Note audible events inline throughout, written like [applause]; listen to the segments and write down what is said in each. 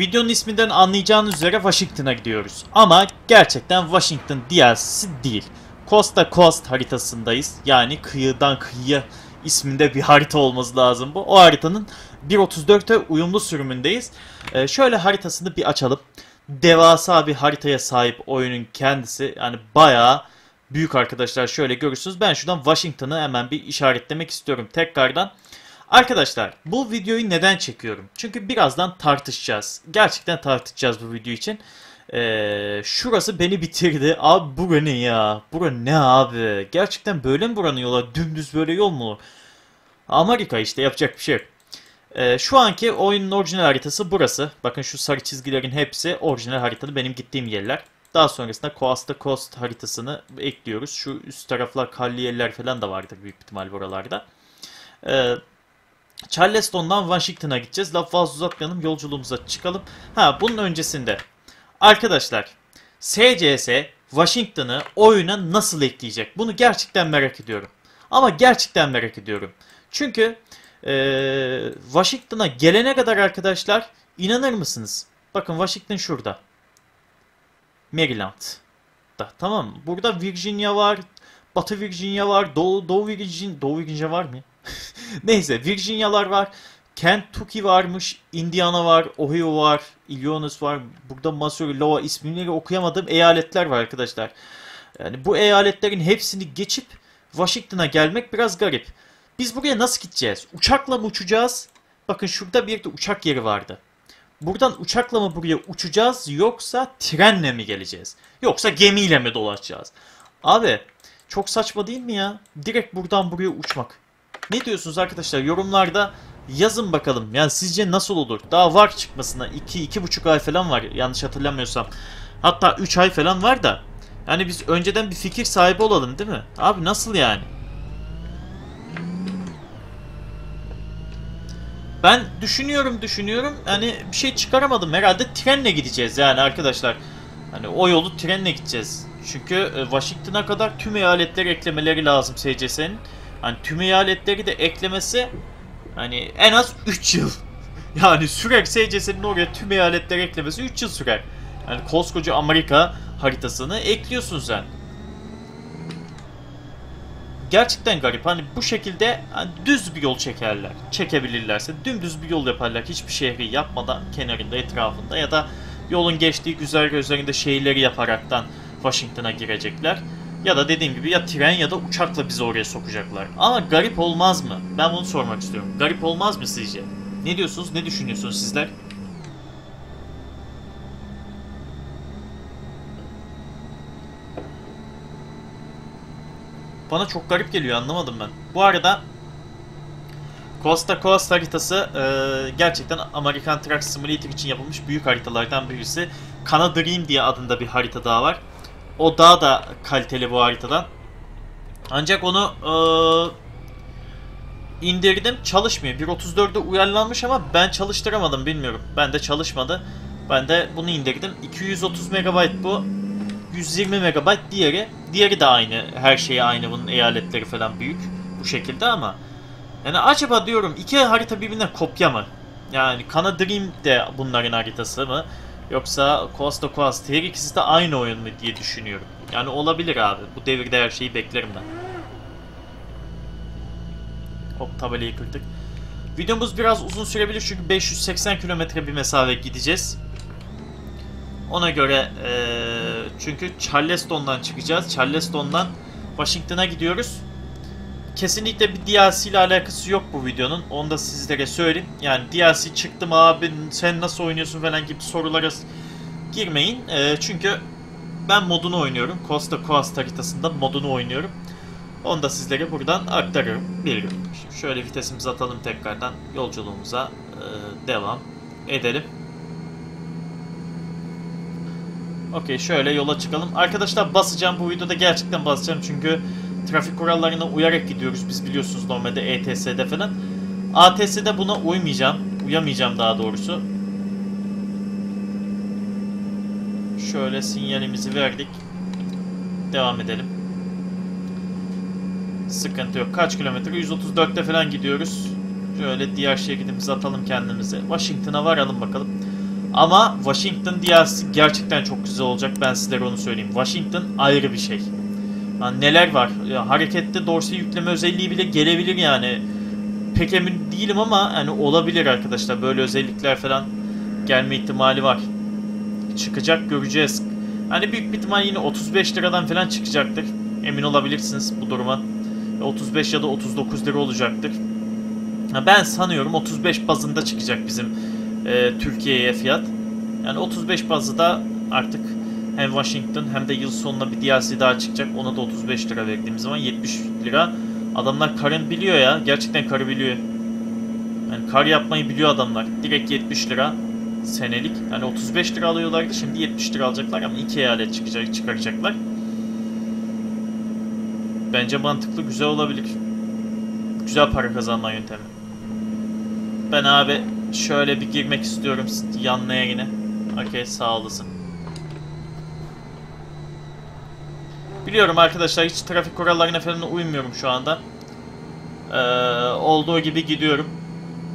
Videonun isminden anlayacağınız üzere Washington'a gidiyoruz. Ama gerçekten Washington DLC'si değil. Costa Coast haritasındayız. Yani kıyıdan kıyıya isminde bir harita olması lazım bu. O haritanın 1.34'e uyumlu sürümündeyiz. Ee, şöyle haritasını bir açalım. Devasa bir haritaya sahip oyunun kendisi. Yani bayağı büyük arkadaşlar şöyle görürsünüz. Ben şuradan Washington'ı hemen bir işaretlemek istiyorum tekrardan. Arkadaşlar bu videoyu neden çekiyorum? Çünkü birazdan tartışacağız. Gerçekten tartışacağız bu video için. Ee, şurası beni bitirdi. Abi bura ne ya? Bura ne abi? Gerçekten böyle mi buranın yola? Dümdüz böyle yol mu olur? Amerika işte yapacak bir şey yok. Ee, şu anki oyunun orijinal haritası burası. Bakın şu sarı çizgilerin hepsi orijinal haritada benim gittiğim yerler. Daha sonrasında Coast Coast haritasını ekliyoruz. Şu üst taraflar karlı yerler falan da vardır büyük ihtimal buralarda. Ee, Charleston'dan Washington'a gideceğiz. Laf fazla uzatmayalım. Yolculuğumuza çıkalım. Ha bunun öncesinde. Arkadaşlar SCS Washington'ı oyuna nasıl ekleyecek? Bunu gerçekten merak ediyorum. Ama gerçekten merak ediyorum. Çünkü ee, Washington'a gelene kadar arkadaşlar inanır mısınız? Bakın Washington şurada. Maryland. Da, tamam mı? Burada Virginia var. Batı Virginia var. Doğu, Doğu Virginia, Doğu Virginia var mı? [laughs] Neyse Virginia'lar var. Kentucky varmış, Indiana var, Ohio var, Illinois var. Burada Missouri, Iowa ismini okuyamadığım eyaletler var arkadaşlar. Yani bu eyaletlerin hepsini geçip Washington'a gelmek biraz garip. Biz buraya nasıl gideceğiz? Uçakla mı uçacağız? Bakın şurada bir de uçak yeri vardı. Buradan uçakla mı buraya uçacağız yoksa trenle mi geleceğiz? Yoksa gemiyle mi dolaşacağız? Abi çok saçma değil mi ya? Direkt buradan buraya uçmak. Ne diyorsunuz arkadaşlar? Yorumlarda yazın bakalım. Yani sizce nasıl olur? Daha var çıkmasına 2-2,5 ay falan var yanlış hatırlamıyorsam. Hatta 3 ay falan var da. Yani biz önceden bir fikir sahibi olalım değil mi? Abi nasıl yani? Ben düşünüyorum düşünüyorum. Hani bir şey çıkaramadım. Herhalde trenle gideceğiz yani arkadaşlar. Hani o yolu trenle gideceğiz. Çünkü e, Washington'a kadar tüm eyaletleri eklemeleri lazım SCS'nin. Hani tüm eyaletleri de eklemesi hani en az 3 yıl. [laughs] Yani sürer SCS'nin oraya tüm eyaletleri eklemesi 3 yıl sürer. Yani koskoca Amerika haritasını ekliyorsun sen. Gerçekten garip. Hani bu şekilde hani düz bir yol çekerler. Çekebilirlerse dümdüz bir yol yaparlar. Hiçbir şehri yapmadan kenarında etrafında ya da yolun geçtiği güzergah üzerinde şehirleri yaparaktan Washington'a girecekler. Ya da dediğim gibi ya tren ya da uçakla bizi oraya sokacaklar. Ama garip olmaz mı? Ben bunu sormak istiyorum. Garip olmaz mı sizce? Ne diyorsunuz? Ne düşünüyorsunuz sizler? Bana çok garip geliyor anlamadım ben. Bu arada Costa Coast haritası e, gerçekten American Truck Simulator için yapılmış büyük haritalardan birisi. Kana Dream diye adında bir harita daha var. O daha da kaliteli bu haritadan. Ancak onu e, indirdim çalışmıyor. 1.34'de uyarlanmış ama ben çalıştıramadım bilmiyorum. Ben de çalışmadı. Ben de bunu indirdim. 230 MB bu. 120 MB diğeri. Diğeri de aynı. Her şeyi aynı. Bunun eyaletleri falan büyük. Bu şekilde ama. Yani acaba diyorum iki harita birbirinden kopya mı? Yani Kana Dream de bunların haritası mı? Yoksa Coast to Coast her ikisi de aynı oyun mu diye düşünüyorum. Yani olabilir abi. Bu devirde her şeyi beklerim ben. Hop tabelayı kırdık. Videomuz biraz uzun sürebilir çünkü 580 kilometre bir mesafe gideceğiz. Ona göre ee, çünkü Charleston'dan çıkacağız. Charleston'dan Washington'a gidiyoruz. Kesinlikle bir DLC ile alakası yok bu videonun. Onu da sizlere söyleyeyim. Yani DLC çıktım abi sen nasıl oynuyorsun falan gibi sorulara girmeyin. E, çünkü ben modunu oynuyorum. Costa Coast haritasında modunu oynuyorum. Onu da sizlere buradan aktarıyorum. Bir Şöyle vitesimizi atalım tekrardan. Yolculuğumuza e, devam edelim. Okey şöyle yola çıkalım. Arkadaşlar basacağım bu videoda gerçekten basacağım çünkü trafik kurallarına uyarak gidiyoruz. Biz biliyorsunuz normalde ETS'de falan. ATS'de buna uymayacağım. Uyamayacağım daha doğrusu. Şöyle sinyalimizi verdik. Devam edelim. Sıkıntı yok. Kaç kilometre? 134'te falan gidiyoruz. Şöyle diğer şeridimizi atalım kendimize. Washington'a varalım bakalım. Ama Washington DLC gerçekten çok güzel olacak. Ben sizlere onu söyleyeyim. Washington ayrı bir şey. Lan neler var? Ya, harekette dorsi yükleme özelliği bile gelebilir yani. Pek emin değilim ama yani olabilir arkadaşlar. Böyle özellikler falan gelme ihtimali var. Çıkacak göreceğiz. Hani büyük bir ihtimal yine 35 liradan falan çıkacaktır. Emin olabilirsiniz bu duruma. 35 ya da 39 lira olacaktır. Ben sanıyorum 35 bazında çıkacak bizim e, Türkiye'ye fiyat. Yani 35 bazı da artık hem Washington hem de yıl sonuna bir DLC daha çıkacak. Ona da 35 lira verdiğimiz zaman 70 lira. Adamlar karın biliyor ya. Gerçekten karı biliyor. Yani kar yapmayı biliyor adamlar. Direkt 70 lira senelik. Yani 35 lira alıyorlardı. Şimdi 70 lira alacaklar ama iki eyalet çıkacak, çıkaracaklar. Bence mantıklı, güzel olabilir. Güzel para kazanma yöntemi. Ben abi şöyle bir girmek istiyorum yanlaya yine. Okey sağ olasın. Biliyorum arkadaşlar hiç trafik kurallarına falan uymuyorum şu anda. Ee, olduğu gibi gidiyorum.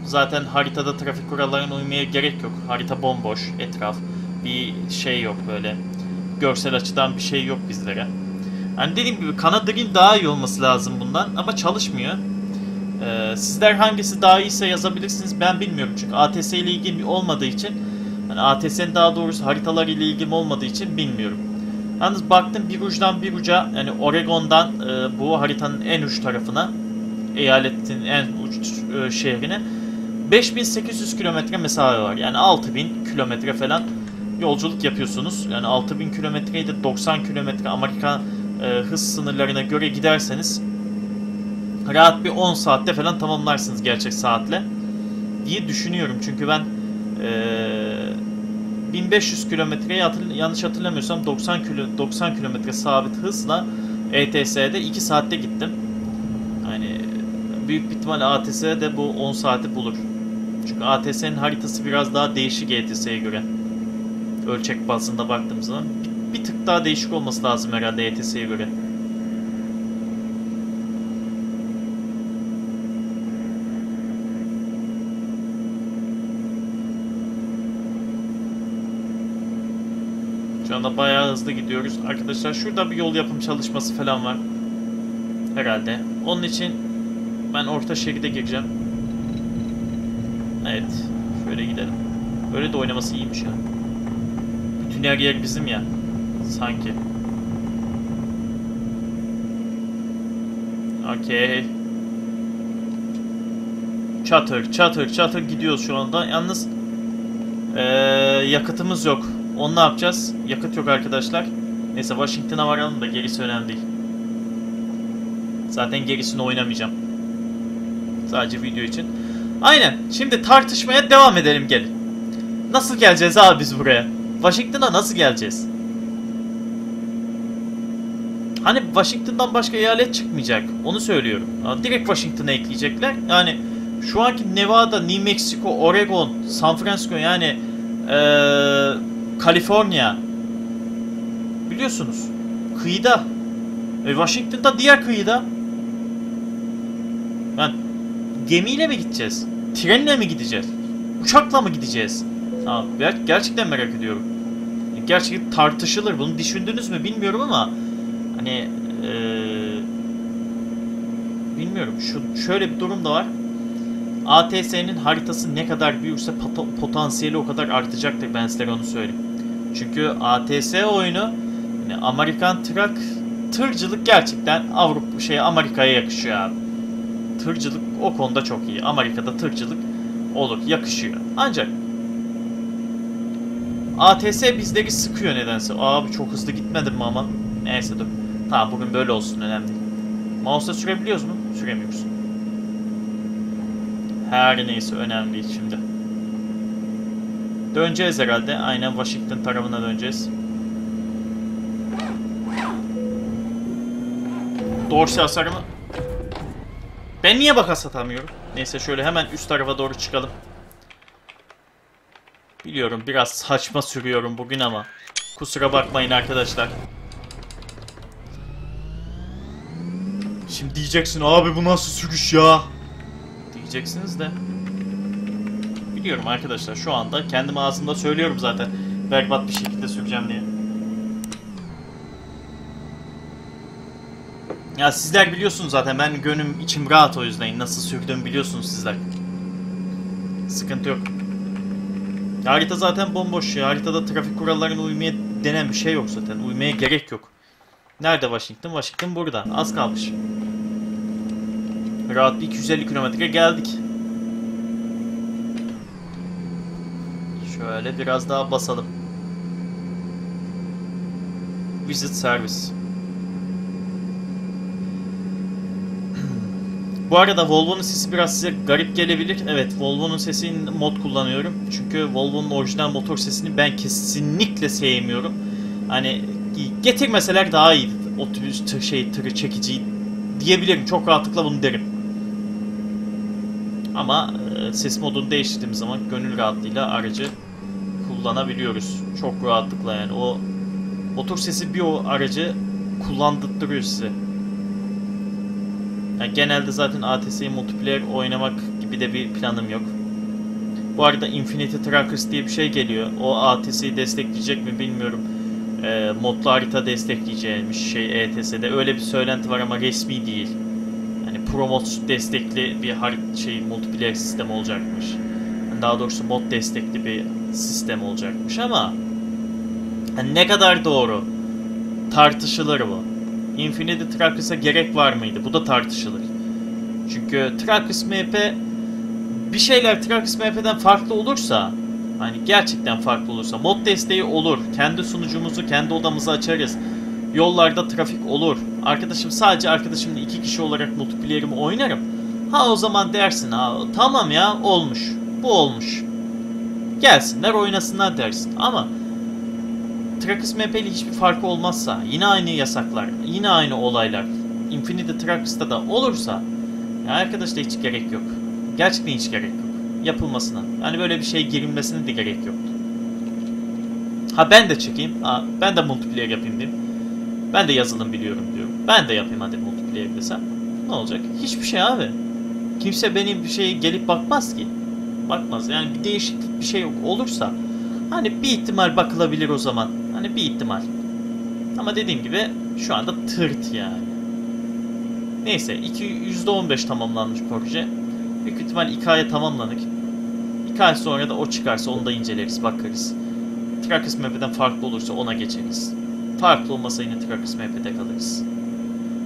Zaten haritada trafik kurallarına uymaya gerek yok. Harita bomboş, etraf. Bir şey yok böyle. Görsel açıdan bir şey yok bizlere. Hani dediğim gibi Kanadrin daha iyi olması lazım bundan ama çalışmıyor. Ee, sizler hangisi daha iyiyse yazabilirsiniz ben bilmiyorum çünkü ATS ile ilgim olmadığı için hani ATS'nin daha doğrusu haritalar ile ilgim olmadığı için bilmiyorum. Yalnız baktım bir uçtan bir uca yani Oregon'dan e, bu haritanın en uç tarafına eyaletin en uç e, şehrine 5800 kilometre mesafe var. Yani 6000 kilometre falan yolculuk yapıyorsunuz. Yani 6000 kilometreyi de 90 kilometre Amerika e, hız sınırlarına göre giderseniz rahat bir 10 saatte falan tamamlarsınız gerçek saatle diye düşünüyorum. Çünkü ben e, 1500 kilometreye hatırl yanlış hatırlamıyorsam 90 kilo 90 kilometre sabit hızla ETS'de 2 saatte gittim. Yani büyük bir ihtimal ATS'de de bu 10 saati bulur. Çünkü ATS'nin haritası biraz daha değişik ETS'ye göre. Ölçek bazında baktığım zaman bir, bir tık daha değişik olması lazım herhalde ETS'ye göre. Şu anda bayağı hızlı gidiyoruz. Arkadaşlar şurada bir yol yapım çalışması falan var. Herhalde. Onun için ben orta şeride gireceğim. Evet. Şöyle gidelim. Böyle de oynaması iyiymiş ya. Bütün yer yer bizim ya. Sanki. Okey. Çatır, çatır, çatır gidiyoruz şu anda. Yalnız ee, yakıtımız yok. Onu ne yapacağız? Yakıt yok arkadaşlar. Neyse Washington'a varalım da gerisi önemli değil. Zaten gerisini oynamayacağım. Sadece video için. Aynen. Şimdi tartışmaya devam edelim gelin. Nasıl geleceğiz abi biz buraya? Washington'a nasıl geleceğiz? Hani Washington'dan başka eyalet çıkmayacak. Onu söylüyorum. Direkt Washington'a ekleyecekler. Yani şu anki Nevada, New Mexico, Oregon, San Francisco yani ee, Kaliforniya biliyorsunuz kıyıda e, Washington'da diğer kıyıda ben gemiyle mi gideceğiz? Trenle mi gideceğiz? Uçakla mı gideceğiz? Ha, ger- gerçekten merak ediyorum. Gerçekten tartışılır. Bunu düşündünüz mü bilmiyorum ama hani ee, bilmiyorum. Şu şöyle bir durum da var. ATS'nin haritası ne kadar büyükse potansiyeli o kadar artacaktır ben size onu söyleyeyim. Çünkü ATS oyunu yani Amerikan trak tırcılık gerçekten Avrupa şey Amerika'ya yakışıyor abi. Tırcılık o konuda çok iyi. Amerika'da tırcılık olur, yakışıyor. Ancak ATS bizleri sıkıyor nedense. Abi çok hızlı gitmedim mi ama? Neyse dur. Tamam bugün böyle olsun önemli değil. Sürebiliyoruz mu? Süremiyoruz. Her neyse önemli değil şimdi. Döneceğiz herhalde. Aynen Washington tarafına döneceğiz. Dorsey hasarımı... Ben niye bakas atamıyorum? Neyse şöyle hemen üst tarafa doğru çıkalım. Biliyorum biraz saçma sürüyorum bugün ama. Kusura bakmayın arkadaşlar. Şimdi diyeceksin abi bu nasıl sürüş ya? Diyeceksiniz de. Biliyorum arkadaşlar şu anda kendim ağzımda söylüyorum zaten. Berbat bir şekilde süreceğim diye. Ya sizler biliyorsunuz zaten ben gönlüm içim rahat o yüzden nasıl sürdüğümü biliyorsunuz sizler. Sıkıntı yok. Harita zaten bomboş ya. Haritada trafik kurallarına uymaya denen bir şey yok zaten. Uymaya gerek yok. Nerede Washington? Washington burada. Az kalmış. Rahat bir 250 kilometre geldik. Şöyle biraz daha basalım. Visit service. Bu arada Volvo'nun sesi biraz size garip gelebilir. Evet Volvo'nun sesini mod kullanıyorum. Çünkü Volvo'nun orijinal motor sesini ben kesinlikle sevmiyorum. Hani getirmeseler daha iyi. Otobüs tır, şey tırı çekici diyebilirim. Çok rahatlıkla bunu derim. Ama e, ses modunu değiştirdiğimiz zaman gönül rahatlığıyla aracı kullanabiliyoruz. Çok rahatlıkla yani. O motor sesi bir o aracı kullandırtıyor size. Yani genelde zaten ATS multiplayer oynamak gibi de bir planım yok. Bu arada Infinity Trackers diye bir şey geliyor. O ATS'yi destekleyecek mi bilmiyorum. E, modlu harita destekleyeceğimiş şey ETS'de. Öyle bir söylenti var ama resmi değil. Yani Pro mod destekli bir şey multiplayer sistem olacakmış. Daha doğrusu mod destekli bir sistem olacakmış ama yani ne kadar doğru tartışılır bu. Infinity Trackers'a gerek var mıydı? Bu da tartışılır. Çünkü Trackers MP bir şeyler Trackers MP'den farklı olursa hani gerçekten farklı olursa mod desteği olur. Kendi sunucumuzu kendi odamızı açarız. Yollarda trafik olur. Arkadaşım sadece arkadaşımla iki kişi olarak multiplayer'imi oynarım. Ha o zaman dersin ha tamam ya olmuş. Bu olmuş. Gelsinler oynasınlar dersin. Ama Trackers MP hiçbir farkı olmazsa, yine aynı yasaklar, yine aynı olaylar, Infinity Trackers'ta da olursa, ya arkadaşlar hiç gerek yok. Gerçekten hiç gerek yok. Yapılmasına. Yani böyle bir şey girilmesine de gerek yoktu. Ha ben de çekeyim, ha, ben de multiplayer yapayım diyeyim. Ben de yazılım biliyorum diyorum. Ben de yapayım hadi multiplayer desem. Ne olacak? Hiçbir şey abi. Kimse benim bir şeye gelip bakmaz ki. Bakmaz. Yani bir değişiklik bir şey olursa hani bir ihtimal bakılabilir o zaman. Hani bir ihtimal. Ama dediğim gibi şu anda tırt yani. Neyse iki, %15 tamamlanmış proje. Büyük ihtimal 2 aya tamamlanır. 2 ay sonra da o çıkarsa onu da inceleriz bakarız. Trackers Map'den farklı olursa ona geçeriz. Farklı olmasa yine Trackers Map'de kalırız.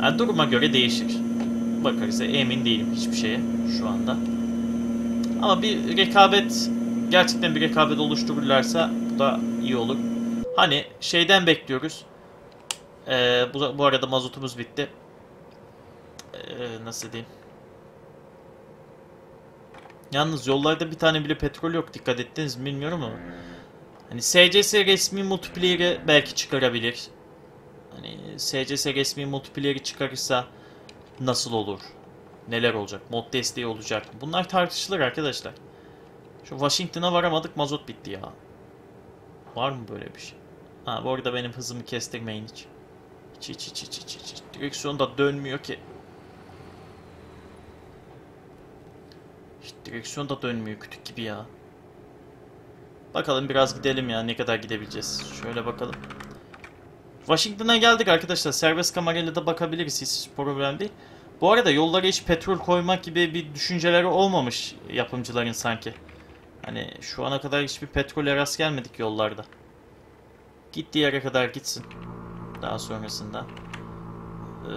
Yani duruma göre değişir. Bakarız. Emin değilim hiçbir şeye şu anda. Ama bir rekabet gerçekten bir rekabet oluştururlarsa bu da iyi olur. Hani şeyden bekliyoruz. Ee, bu, bu arada mazotumuz bitti. Ee, nasıl diyeyim? Yalnız yollarda bir tane bile petrol yok. Dikkat ettiniz mi bilmiyorum ama. Hani SCS resmi multiplayer'ı belki çıkarabilir. Hani SCS resmi multiplayer'ı çıkarırsa nasıl olur? Neler olacak? Mod desteği olacak mı? Bunlar tartışılır arkadaşlar. Şu Washington'a varamadık mazot bitti ya. Var mı böyle bir şey? Ha bu arada benim hızımı kestirmeyin hiç. Hiç hiç hiç hiç hiç hiç. Direksiyon da dönmüyor ki. Hiç direksiyon da dönmüyor kütük gibi ya. Bakalım biraz gidelim ya ne kadar gidebileceğiz. Şöyle bakalım. Washington'a geldik arkadaşlar. Serbest kamerayla da bakabiliriz hiç problem değil. Bu arada yollara hiç petrol koymak gibi bir düşünceleri olmamış yapımcıların sanki. Hani şu ana kadar hiçbir petrole rast gelmedik yollarda. Gittiği yere kadar gitsin. Daha sonrasında. Ee,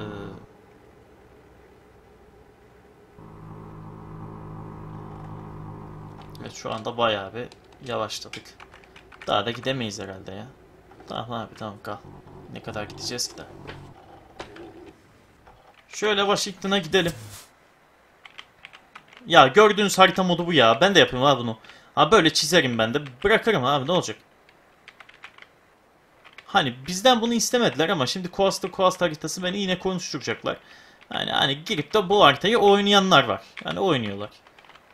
evet şu anda bayağı bir yavaşladık. Daha da gidemeyiz herhalde ya. Tamam abi tamam kal. Ne kadar gideceğiz ki daha. Şöyle Washington'a gidelim. Ya gördüğünüz harita modu bu ya. Ben de yapayım abi bunu. Ha böyle çizerim ben de. Bırakırım abi ne olacak. Hani bizden bunu istemediler ama şimdi Coaster Coaster haritası beni yine konuşturacaklar. Yani hani girip de bu haritayı oynayanlar var. Yani oynuyorlar.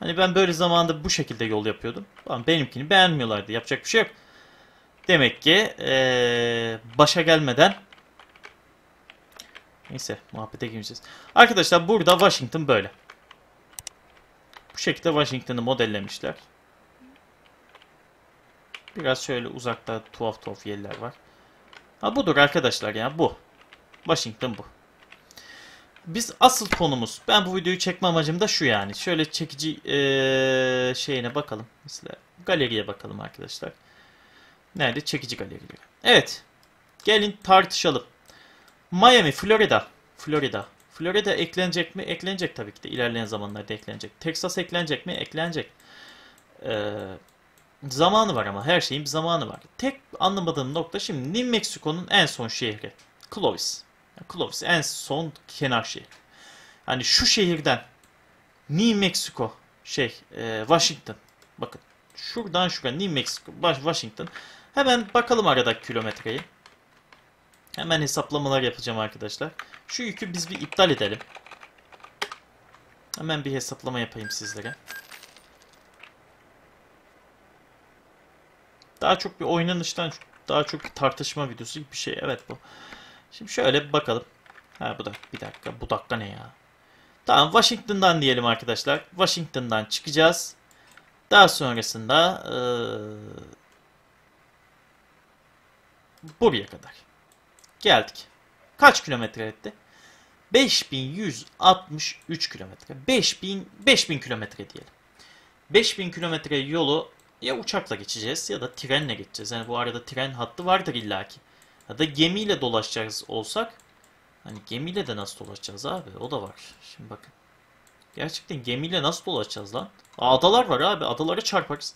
Hani ben böyle zamanda bu şekilde yol yapıyordum. Ama benimkini beğenmiyorlardı. Yapacak bir şey yok. Demek ki ee, başa gelmeden Neyse muhabbete gireceğiz. Arkadaşlar burada Washington böyle. Bu şekilde Washington'ı modellemişler. Biraz şöyle uzakta tuhaf tuhaf yerler var. Ha budur arkadaşlar ya bu. Washington bu. Biz asıl konumuz. Ben bu videoyu çekme amacım da şu yani. Şöyle çekici eee, şeyine bakalım. Mesela galeriye bakalım arkadaşlar. Nerede? Çekici galeriye. Evet. Gelin tartışalım. Miami, Florida. Florida. Florida eklenecek mi? Eklenecek tabii ki de. İlerleyen zamanlarda eklenecek. Texas eklenecek mi? Eklenecek. Ee, zamanı var ama. Her şeyin bir zamanı var. Tek anlamadığım nokta şimdi New Mexico'nun en son şehri. Clovis. Clovis en son kenar şehir. Hani şu şehirden New Mexico şey e, Washington. Bakın şuradan şuraya New Mexico Washington. Hemen bakalım aradaki kilometreyi. Hemen hesaplamalar yapacağım arkadaşlar. Şu yükü biz bir iptal edelim. Hemen bir hesaplama yapayım sizlere. Daha çok bir oynanıştan daha çok tartışma videosu gibi bir şey. Evet bu. Şimdi şöyle bir bakalım. Ha bu da bir dakika. Bu dakika ne ya? Tamam Washington'dan diyelim arkadaşlar. Washington'dan çıkacağız. Daha sonrasında eee, buraya kadar. Geldik. Kaç kilometre etti? 5163 kilometre. 5000 5000 kilometre diyelim. 5000 kilometre yolu ya uçakla geçeceğiz ya da trenle geçeceğiz. Yani bu arada tren hattı vardır illaki. Ya da gemiyle dolaşacağız olsak. Hani gemiyle de nasıl dolaşacağız abi? O da var. Şimdi bakın. Gerçekten gemiyle nasıl dolaşacağız lan? Adalar var abi. Adalara çarparız.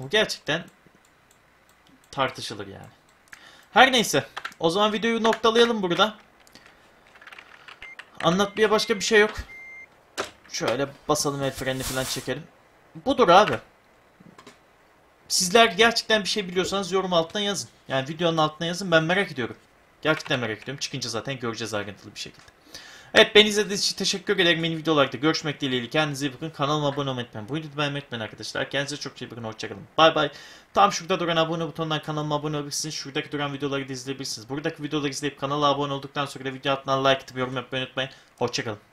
Bu gerçekten tartışılır yani. Her neyse. O zaman videoyu noktalayalım burada. Anlatmaya başka bir şey yok. Şöyle basalım el frenini falan çekelim. Budur abi. Sizler gerçekten bir şey biliyorsanız yorum altına yazın. Yani videonun altına yazın ben merak ediyorum. Gerçekten merak ediyorum. Çıkınca zaten göreceğiz ayrıntılı bir şekilde. Evet beni izlediğiniz için teşekkür ederim. Yeni videolarda görüşmek dileğiyle. Kendinize iyi bakın. Kanalıma abone olmayı unutmayın. Bu videoyu beğenmeyi unutmayın arkadaşlar. Kendinize çok iyi bakın. Hoşçakalın. Bay bay. Tam şurada duran abone butonundan kanalıma abone olabilirsiniz. Şuradaki duran videoları da izleyebilirsiniz. Buradaki videoları izleyip kanala abone olduktan sonra da video altına like atıp yorum yapmayı unutmayın. Hoşçakalın.